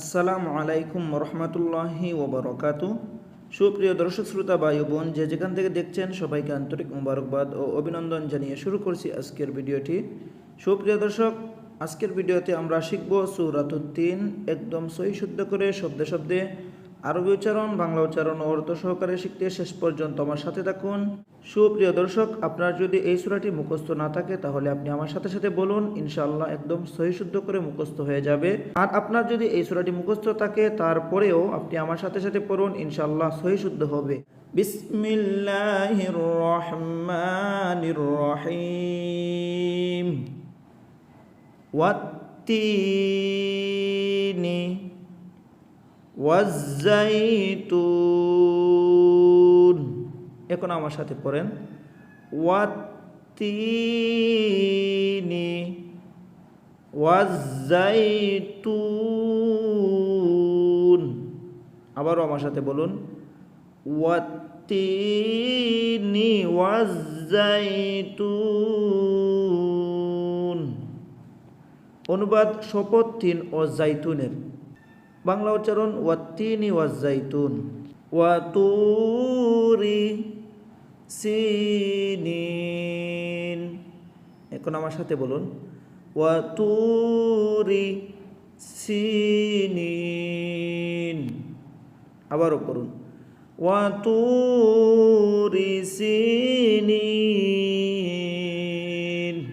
আসসালামু আলাইকুম রহমতুল্লাহি ওবরকাত। সুপ্রিয় দর্শক, শ্রোতা বায়ু বোন, যে যেখান থেকে দেখছেন, সবাইকে আন্তরিক মুবারকবাদ ও অভিনন্দন জানিয়ে শুরু করছি আজকের ভিডিওটি। সুপ্রিয় দর্শক, আজকের ভিডিওতে আমরা শিখব সুরাতুদ্দিন একদম সহি শুদ্ধ করে শব্দে শব্দে আরবি উচ্চারণ, বাংলা উচ্চারণ ও অর্থ সহকারে শিখতে শেষ পর্যন্ত আমার সাথে থাকুন। সুপ্রিয় দর্শক, আপনার যদি এই সুরাটি মুখস্থ না থাকে, তাহলে আপনি আমার সাথে সাথে বলুন, ইনশাআল্লাহ একদম সহি শুদ্ধ করে মুখস্থ হয়ে যাবে। আর আপনার যদি এই সুরাটি মুখস্থ থাকে, তারপরেও আপনি আমার সাথে সাথে পড়ুন, ইনশাআল্লাহ সহি শুদ্ধ হবে। বিসমিল্লাহির ওয়াত্তিনি ওয়াজ্জাইতুন এখন আমার সাথে পড়েন। ওয়াত্তিনি ওয়াজ্জাইতুন আবারও আমার সাথে বলুন। ওয়াত্তিনি ওয়াজ্জাইতুন অনুবাদ শপথ তিন ও জাইতুনের। বাংলা উচ্চারণ ওয়াত্তিনি ওয়াজাইতুন ওয়াতুরি সিনিন। এখন আমার সাথে বলুন। ওয়াতুরি সিনিন। আবারও করুন। ওয়াতুরি সিনিন।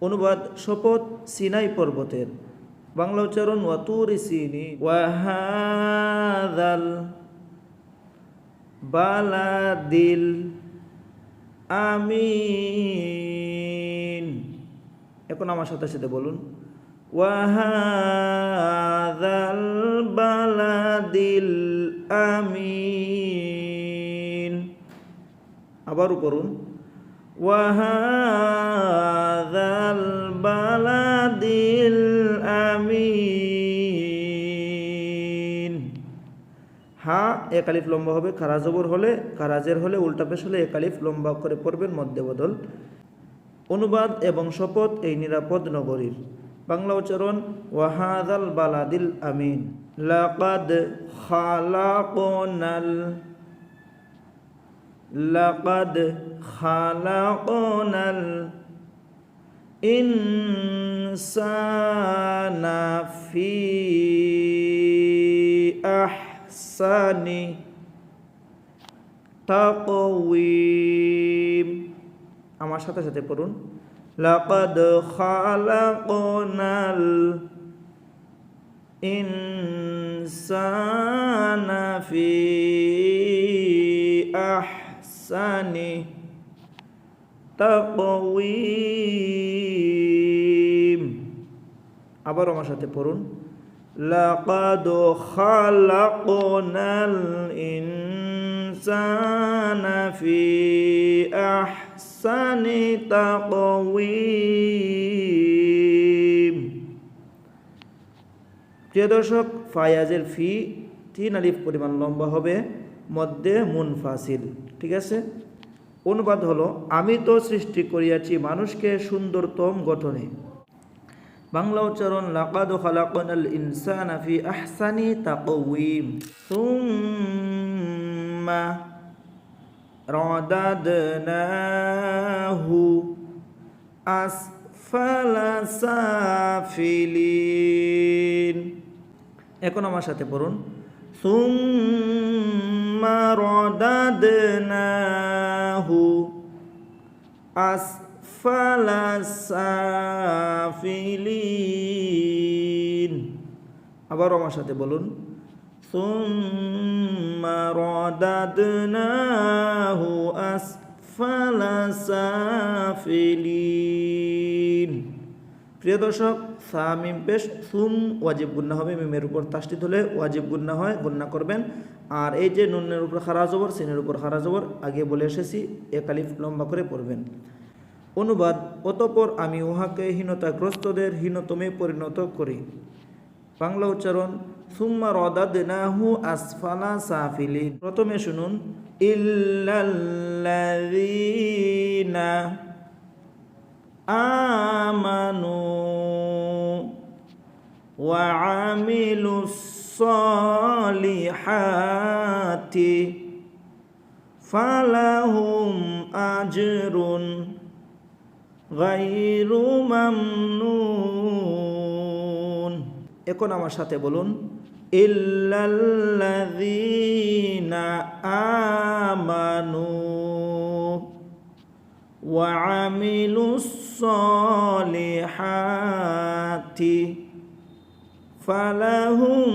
অনুবাদ শপথ সিনাই পর্বতের। বাংলা উচ্চারণ ওয়াতুরি সিনি ওয়াহাদাল বালাদিল আমিন। এখন আমার সাথে সাথে বলুন ওয়াহাদাল বালাদিল আমিন। আবারও করুন ওয়াহাদাল বালাদিল হা একালিফ লম্বা হবে, খারাজবর হলে, খারাজের হলে উল্টা পেশ হলে একালিফ লম্বা করে পড়বেন মধ্যে বদল। অনুবাদ এবং শপথ এই নিরাপদ নগরীর। বাংলা উচ্চারণ, ওয়াহাদাল বালাদিল আমিন, লাকাদ খালাকনাল লাকাদ খালাকনাল, ইনসানা ফি আহসানি তাকওয়িম আমার সাথে সাথে পড়ুন। লাকাদ খালাকনাল ইনসানা ফি আহসানি তাকওয়িম আবার আমার সাথে পড়ুন। লাকাদ খালাকনাল ইনসানা ফি আহসানি তাকওয়িম প্রিয় দর্শক, ফায়াজের ফি তিন আলিফ পরিমাণ লম্বা হবে, মধ্যে মুনফাসিল, ঠিক আছে? অনুবাদ হলো, আমি তো সৃষ্টি করিয়াছি মানুষকে সুন্দরতম গঠনে। বাংলা উচ্চারণ, লাকাদ খালাকনাল ইনসানা ফি আহসানি তাকওয়িম। সুম্মা রাদাদনাহু আসফালা সাফিলিন। এখন আমার সাথে পড়ুন। সুম্মা রাদাদনাহু আসফালা সাফিলিন আবার আমার সাথে বলুন। সুম্মা আসফালা সাফিলিন প্রিয় দর্শক সা মিম পেশ, সুম ওয়াজিব গুন্না হবে, মিমের উপর তাস্তিত হলে ওয়াজিব গুন্না হয়, গুন্না করবেন। আর এই যে নুনের উপর খারা জবর, সিনের উপর খারা জবর, আগে বলে এসেছি একালিফ লম্বা করে পড়বেন। অনুবাদ, অতপর আমি উহাকে হীনতাগ্রস্তদের হীনতমে পরিণত করি। বাংলা উচ্চারণ, সুম্মা রদা দেনাহু আসফালা সাফিলি প্রথমে শুনুন, ইল্লাল্লাযীনা আমানু ওয়া সলি হাতি ফালাহুম আজরুন। غير ممنون এখন আমার সাথে বলুন ইল্লাল্লাযীনা আমানু وعملوا الصالحات فلهم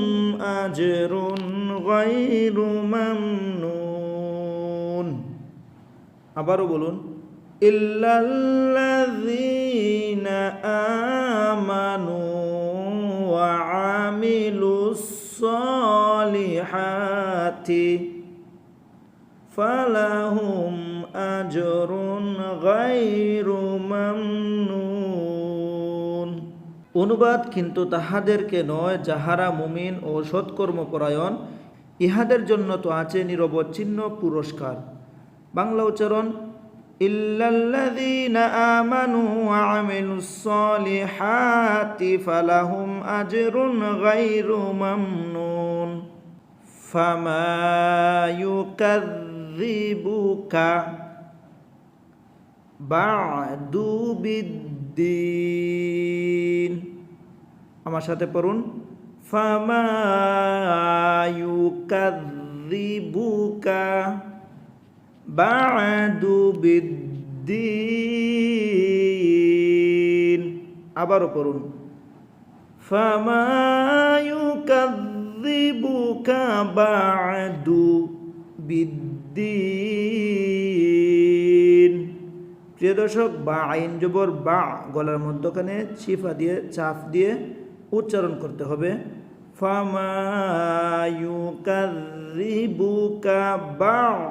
أجر غير ممنون আবারও বলুন ইল্লাল্লাযীনা আমানু وعملوا الصالحات فلهم أجر غير ممنون অনুবাদ কিন্তু তাহাদেরকে নয় যাহারা মুমিন ও সৎকর্মপরায়ণ ইহাদের জন্য তো আছে নিরবচ্ছিন্ন পুরস্কার বাংলা উচ্চারণ ইল্লাল্লাযীনা আমানু ওয়া আমিলুস সলিহাতি ফালাহুম আজরুন গায়রু মামনুন। ফামা ইউকাযযিবুকা বা'দু বিদ্দিন। আমার সাথে পড়ুন। ফামা ইউকাযযিবুকা বা'দু বিদ্দিন। আবারও পড়ুন। ফামা ইউকাযযিবুকা বা'দু বিদ্দিন। প্রিয় দর্শক, বা আইন জবর বা গলার মধ্যখানে ছিফা দিয়ে চাপ দিয়ে উচ্চারণ করতে হবে। ফামায়ুকারিবুকা বা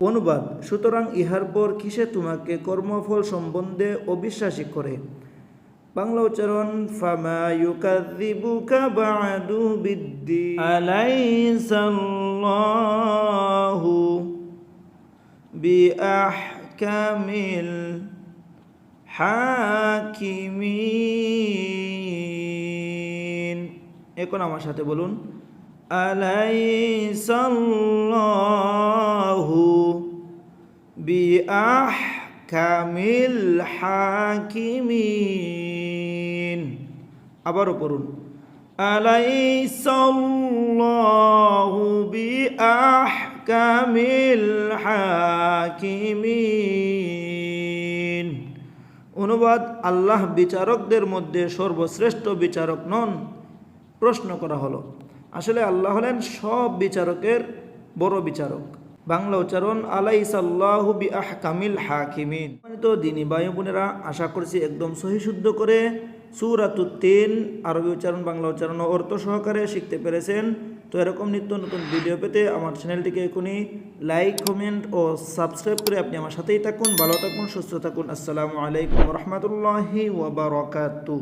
অনুবাদ, সুতরাং ইহার পর কিসে তোমাকে কর্মফল সম্বন্ধে অবিশ্বাসী করে? বাংলা উচ্চারণ, ফামা ইউকাযিবুকা বা'দু হাকিমিন। এখন আমার সাথে বলুন, আলাইসাল্লাহু বিআহ কামিল হাকিমিন। আবারও পড়ুন, আলাইসাল্লাহু বিআহকামিল হাকিমিন। অনুবাদ আল্লাহ বিচারকদের মধ্যে সর্বশ্রেষ্ঠ বিচারক নন। প্রশ্ন করা হলো। আসলে আল্লাহ হলেন সব বিচারকের বড় বিচারক। বাংলা উচ্চারণ আলাই সাল্লাহু বি আহ কামিল হাকিমিন। তো দিনী ভাই বোনেরা, আশা করছি একদম সহি শুদ্ধ করে সুরাতুত্তিন আরবি উচ্চারণ, বাংলা উচ্চারণ অর্থ সহকারে শিখতে পেরেছেন। তো এরকম নিত্য নতুন ভিডিও পেতে আমার চ্যানেলটিকে এখনই লাইক, কমেন্ট ও সাবস্ক্রাইব করে আপনি আমার সাথেই থাকুন। ভালো থাকুন, সুস্থ থাকুন। আসসালামু আলাইকুম রহমতুল্লাহি ওবরাকাতু